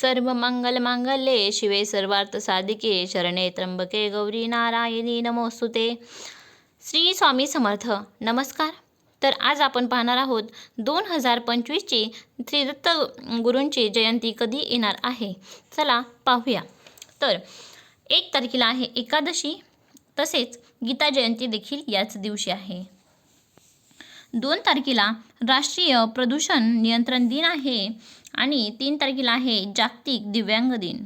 सर्व मंगल मांगल्ये शिवे सर्वार्थ साधिके शरणे त्र्यंबके गौरी नारायणी नमोस्तुते. श्री स्वामी समर्थ नमस्कार. तर आज आपण पाहणार आहोत दोन हजार पंचवीसची त्रिदत्त गुरूंची जयंती कधी येणार आहे? चला पाहूया. तर एक तारखेला आहे एकादशी. तसेच गीता जयंती देखील याच दिवशी आहे. दोन तारखेला राष्ट्रीय प्रदूषण नियंत्रण दिन आहे आणि तीन तारखेला आहे जागतिक दिव्यांग दिन.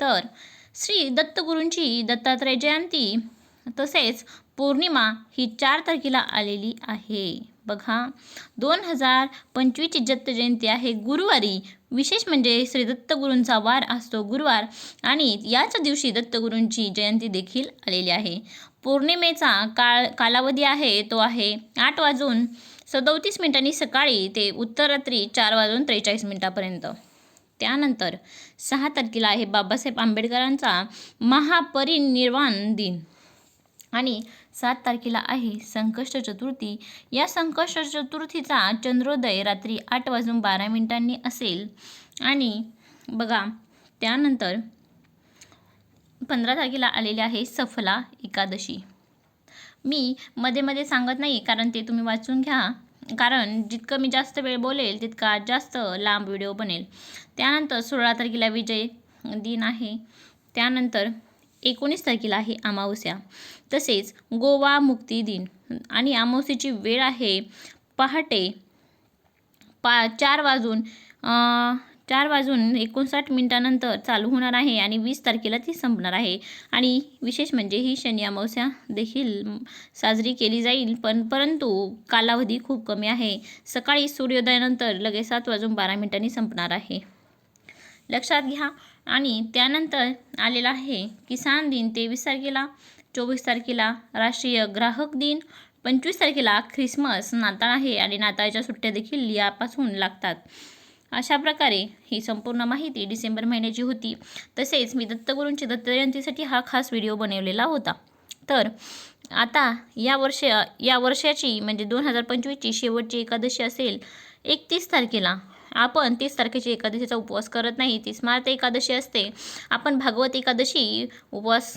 तर श्री दत्तगुरूंची दत्तात्रय जयंती तसेच पौर्णिमा ही चार तारखेला आलेली आहे. बघा दोन हजार पंचवीसची दत्त जयंती आहे. गुरुवारी विशेष म्हणजे श्री दत्तगुरूंचा वार असतो गुरुवार आणि याच दिवशी दत्तगुरूंची जयंती देखील आलेली आहे. पौर्णिमेचा काळ कालावधी आहे तो आहे आठ वाजून सदोतीस मिनिटांनी सकाळी ते उत्तरात्री चार वाजून त्रेचाळीस मिनिटापर्यंत. त्यानंतर सहा तारखेला आहे बाबासाहेब आंबेडकरांचा महापरिनिर्वाण दिन. आणि सात तारखेला आहे संकष्ट चतुर्थी. या संकष्ट चतुर्थीचा चंद्रोदय रात्री आठ वाजून बारा मिनिटांनी असेल. आणि बघा त्यानंतर पंधरा तारखेला आलेली आहे सफला एकादशी. मी मध्ये मध्ये सांगत नाही कारण ते तुम्ही वाचून घ्या. कारण जितकं मी जास्त वेळ बोलेल तितका जास्त लांब व्हिडिओ बनेल. त्यानंतर सोळा तारखेला विजय दिन आहे. त्यानंतर एकोणीस तारखेला आहे अमावस्या. तसेच गोवा मुक्ती दिन. आणि अमावस्येची वेळ आहे पहाटे पा चार वाजून चार वाजून एकोणसाठ मिनटानंतर चालू होणार आहे आणि वीस तारखेला ती संपणार आहे. आणि विशेष म्हणजे ही शनी अमावस्या देखील साजरी केली जाईल पण परंतु कालावधी खूप कमी आहे. सकाळी सूर्योदयानंतर लगेच सात वाजून बारा मिनिटांनी संपणार आहे. लक्षात घ्या. आणि त्यानंतर आलेला आहे किसान दिन तेवीस तारखेला चोवीस तारखेला राष्ट्रीय ग्राहक दिन पंचवीस तारखेला ख्रिसमस नाताळ आहे आणि नाताळच्या सुट्ट्या देखील यापासून लागतात. अशा प्रकारे ही संपूर्ण माहिती डिसेंबर महिन्याची होती. तसेच मी दत्तगुरूंची दत्तजयंतीसाठी हा खास व्हिडिओ बनवलेला होता. तर आता या वर्ष या वर्षाची म्हणजे दोन हजार पंचवीसची शेवटची एकादशी असेल एकतीस तारखेला. आपण तीस तारखेची एकादशीचा उपवास करत नाही ती स्मार्त एकादशी असते. आपण भागवत एकादशी उपवास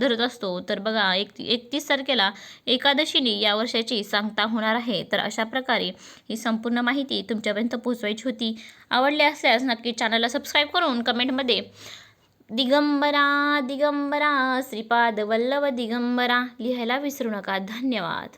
धरत असतो. तर बघा एक एकतीस तारखेला एकादशीने या वर्षाची सांगता होणार आहे. तर अशा प्रकारे ही संपूर्ण माहिती तुमच्यापर्यंत पोहोचवायची होती. आवडले असल्यास नक्की चॅनलला सबस्क्राईब करून कमेंटमध्ये दिगंबरा दिगंबरा श्रीपाद वल्लभ दिगंबरा लिहायला विसरू नका. धन्यवाद.